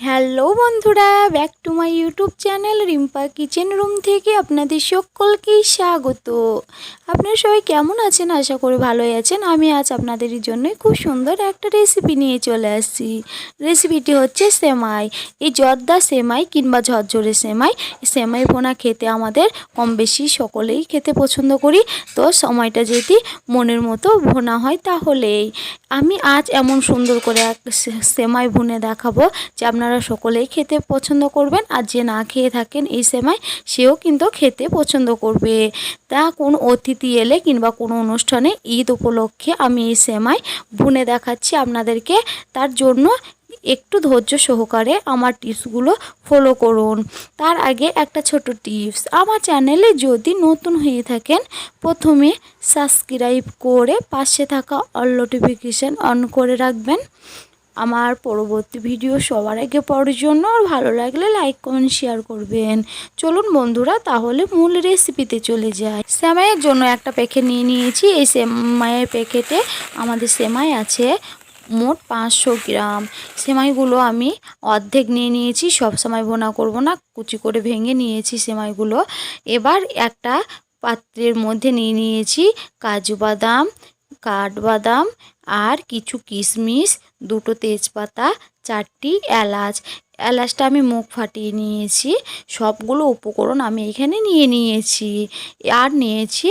Hello বন্ধুরা, back to my YouTube channel Rimpa kitchen room থেকে আপনাদের সকলকেই স্বাগত। আপনারা সবাই কেমন আছেন? আশা করি ভালোই আছেন। আমি আজ আপনাদের জন্য খুব সুন্দর একটা রেসিপি নিয়ে চলে আসছি। রেসিপিটি হচ্ছে সেমাই। এই জর্দা সেমাই কিংবা ঝরঝরে সেমাই সেমাই ভোনা খেতে আমাদের কম বেশি সকলেই খেতে পছন্দ করি। তো সময়টা যদি মনের মতো ভোনা হয় তাহলেই। আমি আজ এমন সুন্দর করে এক সেমাই ভুনে দেখাবো যে আপনারা সকলেই খেতে পছন্দ করবেন আর যে না খেয়ে থাকেন এই সেমাই সেও কিন্তু খেতে পছন্দ করবে। তা কোনো অতিথি এলে কিংবা কোনো অনুষ্ঠানে ঈদ উপলক্ষে আমি এই সেমাই ভুনে দেখাচ্ছি আপনাদেরকে। তার জন্য একটু ধৈর্য সহকারে আমার টিপসগুলো ফলো করুন। তার আগে একটা ছোট টিপস, আমার চ্যানেলে যদি নতুন হয়ে থাকেন, প্রথমে সাবস্ক্রাইব করে পাশে থাকা অল নোটিফিকেশান অন করে রাখবেন। আমার পরবর্তী ভিডিও সবার আগে পাওয়ার জন্য আর ভালো লাগলে লাইক কমেন্ট শেয়ার করবেন। চলুন বন্ধুরা, তাহলে মূল রেসিপিতে চলে যাই। সেমাইয়ের জন্য একটা প্যাকেট নিয়ে নিয়েছি। এই সেমাইয়ের প্যাকেটে আমাদের সেমাই আছে মোট পাঁচশো গ্রাম। সেমাইগুলো আমি অর্ধেক নিয়ে নিয়েছি, সব সময় ভোনা করব না, কুচি করে ভেঙে নিয়েছি সেমাইগুলো। এবার একটা পাত্রের মধ্যে নিয়ে নিয়েছি কাজু বাদাম, কাঠবাদাম আর কিছু কিশমিশ, দুটো তেজপাতা, চারটি এলাচ। এলাচটা আমি মুখ ফাটিয়ে নিয়েছি। সবগুলো উপকরণ আমি এখানে নিয়ে নিয়েছি। আর নিয়েছি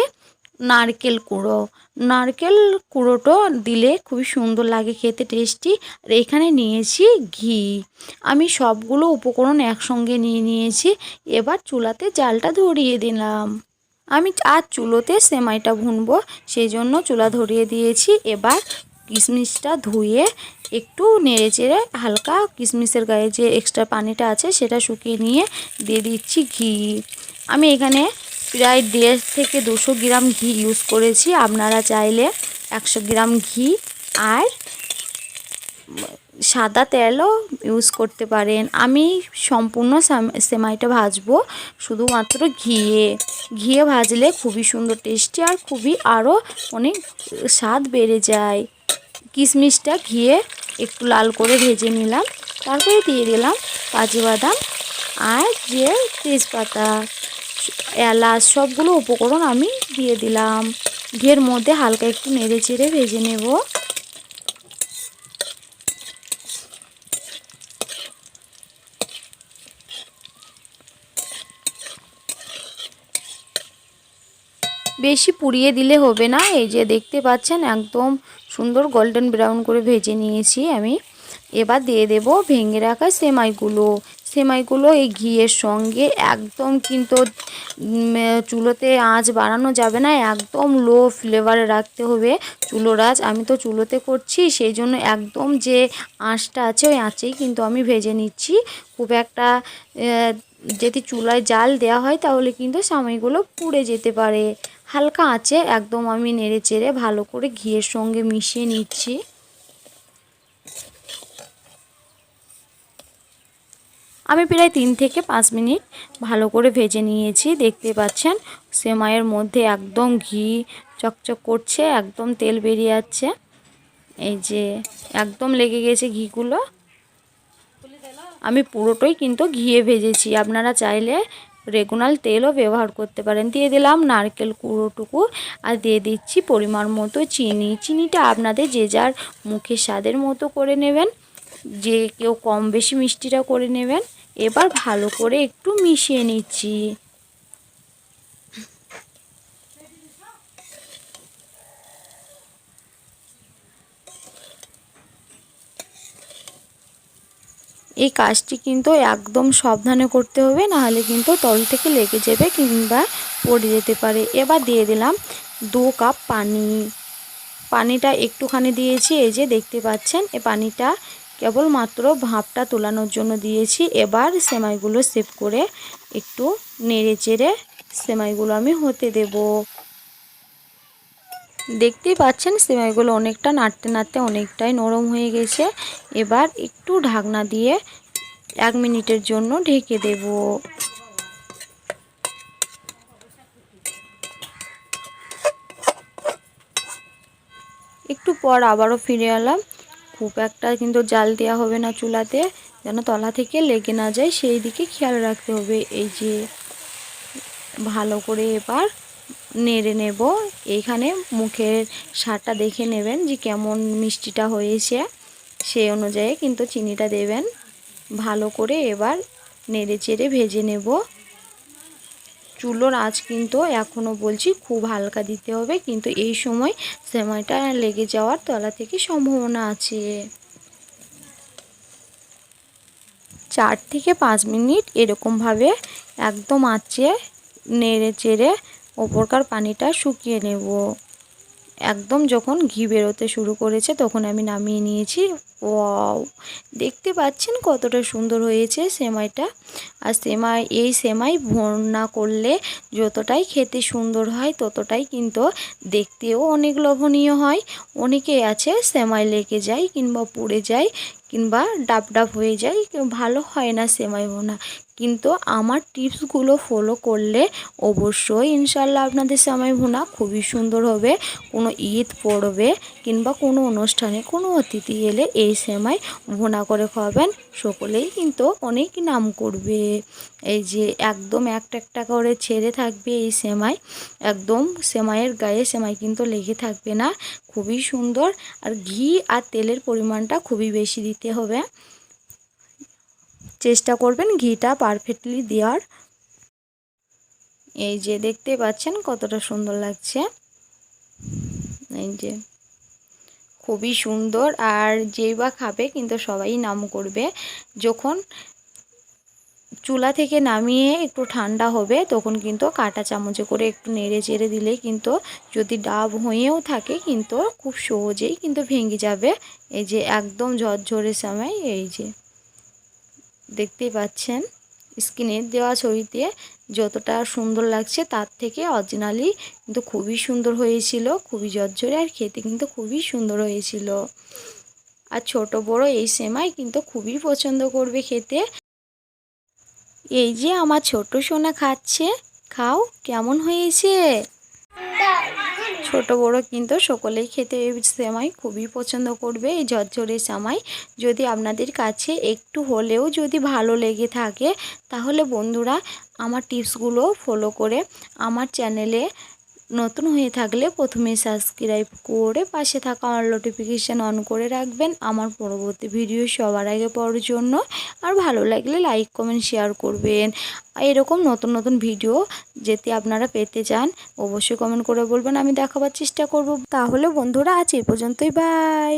নারকেল কুড়ো। নারকেল কুড়োটো দিলে খুবই সুন্দর লাগে, খেতে টেস্টি। আর এখানে নিয়েছি ঘি। আমি সবগুলো উপকরণ একসঙ্গে নিয়ে নিয়েছি। এবার চুলাতে জালটা ধরিয়ে দিলাম। আমি আর চুলোতে সেমাইটা ভুনবো সেই জন্য চুলা ধরিয়ে দিয়েছি। এবার কিশমিশটা ধুয়ে একটু নেড়ে চেড়ে হালকা কিশমিশের গায়ে যে এক্সট্রা পানিটা আছে সেটা শুকিয়ে নিয়ে দিয়ে দিচ্ছি ঘি। আমি এখানে প্রায় দেড় থেকে দুশো গ্রাম ঘি ইউজ করেছি। আপনারা চাইলে একশো গ্রাম ঘি আর সাদা তেলও ইউজ করতে পারেন। আমি সম্পূর্ণ সাম- সেমাইটা ভাজবো, শুধুমাত্র ঘিয়ে। ঘিয়ে ভাজলে খুবই সুন্দর টেস্টি আর খুবই আরও অনেক স্বাদ বেড়ে যায়। কিশমিশটা ঘিয়ে একটু লাল করে ভেজে নিলাম, তারপরে দিয়ে দিলাম কাজু বাদাম আর যে তেজপাতা, এলাচ, সবগুলো উপকরণ আমি দিয়ে দিলাম। ঘিয়ের মধ্যে হালকা একটু নেড়ে চেড়ে ভেজে নেব। বেশি পুড়িয়ে দিলে হবে না। এই যে দেখতে পাচ্ছেন, একদম সুন্দর গোল্ডেন ব্রাউন করে ভেজে নিয়েছি আমি। এবার দিয়ে দেব ভেঙে রাখা সেমাইগুলো। সেমাইগুলো এই ঘিয়ের সঙ্গে একদম কিন্তু চুলোতে আঁচ বাড়ানো যাবে না, একদম লো ফ্লেভারে রাখতে হবে চুলোর আঁচ। আমি তো চুলোতে করছি, সেই জন্য একদম যে আঁচটা আছে ওই আঁচেই কিন্তু আমি ভেজে নিচ্ছি। খুব একটা যদি চুলায় জাল দেওয়া হয় তাহলে কিন্তু সামাইগুলো পুড়ে যেতে পারে। হালকা আছে, একদম আমি নেড়ে চেড়ে ভালো করে ঘিয়ের সঙ্গে মিশিয়ে নিচ্ছি। আমি প্রায় তিন থেকে পাঁচ মিনিট ভালো করে ভেজে নিয়েছি, দেখতে পাচ্ছেন? সেমাইয়ের মধ্যে একদম ঘি চকচক করছে, একদম তেল বেরিয়ে যাচ্ছে। এই যে, একদম লেগে গেছে ঘিগুলো। আমি পুরোটাই কিন্তু ঘিয়ে ভেজেছি। আপনারা চাইলে রেগুলার তেলও ব্যবহার করতে পারেন। দিয়ে দিলাম নারকেল কুড়োটুকু আর দিয়ে দিচ্ছি পরিমাণ মতো চিনি। চিনিটা আপনাদের যে যার মুখে স্বাদের মতো করে নেবেন, যে কেউ কম বেশি মিষ্টিটা করে নেবেন। এবার ভালো করে একটু মিশিয়ে নিচ্ছি। এই কাজটি কিন্তু একদম সাবধানে করতে হবে, নাহলে কিন্তু তল থেকে লেগে যাবে কিংবা পড়ে যেতে পারে। এবার দিয়ে দিলাম দু কাপ পানি। পানিটা একটুখানি দিয়েছি, এই যে দেখতে পাচ্ছেন, এ পানিটা কেবলমাত্র ভাপটা তোলানোর জন্য দিয়েছি। এবার সেমাইগুলো সেভ করে একটু নেড়ে চেড়ে সেমাইগুলো আমি হতে দেব। দেখতেই পাচ্ছেন সেমাইগুলো অনেকটা নাড়তে নাড়তে অনেকটাই নরম হয়ে গেছে। এবার একটু ঢাকনা দিয়ে এক মিনিটের জন্য ঢেকে দেব। একটু পর আবারও ফিরে এলাম। খুব একটা কিন্তু জাল দেওয়া হবে না চুলাতে, যেন তলা থেকে লেগে না যায়। সেই দিকে খেয়াল রাখতে হবে। এই যে ভালো করে এবার নেড়ে নেব। এইখানে মুখের স্বাদটা দেখে নেবেন যে কেমন মিষ্টিটা হয়েছে। সেই অনুযায়ী কিন্তু চিনিটা দেবেন। ভালো করে এবার নেড়ে চেড়ে ভেজে নেব। চুলোর আঁচ কিন্তু এখনও বলছি খুব হালকা দিতে হবে, কিন্তু এই সময় সেমাইটা লেগে যাওয়ার তলা থেকে সম্ভাবনা আছে। চার থেকে পাঁচ মিনিট এরকমভাবে একদম আঁচে নেড়ে চেড়ে ওপরকার পানিটা শুকিয়ে নেব। একদম যখন ঘি বেরোতে শুরু করেছে তখন আমি নামিয়ে নিয়েছি। ওয়াও! দেখতে পাচ্ছেন কতটা সুন্দর হয়েছে সেমাইটা। আর সেমাই, এই সেমাই ভর্না করলে যতটাই খেতে সুন্দর হয় ততটাই কিন্তু দেখতেও অনেক লোভনীয় হয়। অনেকে আছে সেমাই লেগে যায় কিংবা পুড়ে যায় কিংবা ডাব ডাব হয়ে যায় ভালো হয় না সেমাই বোনা কিন্তু আমার টিপসগুলো ফলো করলে অবশ্যই ইনশাল্লাহ আপনাদের সেমাই ভুনা খুবই সুন্দর হবে। কোনো ঈদ পড়বে কিংবা কোনো অনুষ্ঠানে কোনো অতিথি এলে এই সেমাই ভুনা করে খাওয়াবেন। সকলেই কিন্তু অনেক নাম করবে। এই যে একদম একটা একটা করে ছেড়ে থাকবে এই সেমাই একদম সেমাইয়ের গায়ে সেমাই কিন্তু লেগে থাকবে না। খুবই সুন্দর। আর ঘি আর তেলের পরিমাণটা খুবই বেশি দিতে হবে। চেষ্টা করবেন ঘিটা পারফেক্টলি দেওয়ার। এই যে দেখতে পাচ্ছেন কতটা সুন্দর লাগছে। এই যে খুবই সুন্দর আর যেই বা খাবে কিন্তু সবাই নাম করবে। যখন চুলা থেকে নামিয়ে একটু ঠান্ডা হবে, তখন কিন্তু কাটা চামচে করে একটু নেড়ে চেড়ে দিলেই কিন্তু যদি ডাব হয়েও থাকে কিন্তু খুব সহজেই কিন্তু ভেঙে যাবে। এই যে একদম ঝরঝরে সময়, এই যে দেখতেই পাচ্ছেন স্ক্রিনে দেওয়া ছবিতে যতটা সুন্দর লাগছে তার থেকে অরিজিনালি কিন্তু খুবই সুন্দর হয়েছিল, খুবই ঝরঝরে আর খেতে কিন্তু খুবই সুন্দর হয়েছিল। আর ছোট বড় এই সেমাই কিন্তু খুবই পছন্দ করবে খেতে। এই যে আমার ছোট সোনা খাচ্ছে, খাও, কেমন হয়েছে? ছোট বড় কিন্তু সকলেই খেতে এই সেমাই খুবই পছন্দ করবে, এই ঝরঝরে সেমাই। যদি আপনাদের কাছে একটু হলেও যদি ভালো লেগে থাকে, তাহলে বন্ধুরা আমার টিপসগুলো ফলো করে আমার চ্যানেলে নতুন হয়ে থাকলে প্রথমে সাবস্ক্রাইব করে পাশে থাকা আমার নোটিফিকেশান অন করে রাখবেন আমার পরবর্তী ভিডিও সবার আগে পড়ার জন্য। আর ভালো লাগলে লাইক কমেন্ট শেয়ার করবেন। এরকম নতুন নতুন ভিডিও যেতে আপনারা পেতে চান, অবশ্যই কমেন্ট করে বলবেন, আমি দেখাবার চেষ্টা করব। তাহলে বন্ধুরা আজ এ পর্যন্তই বাই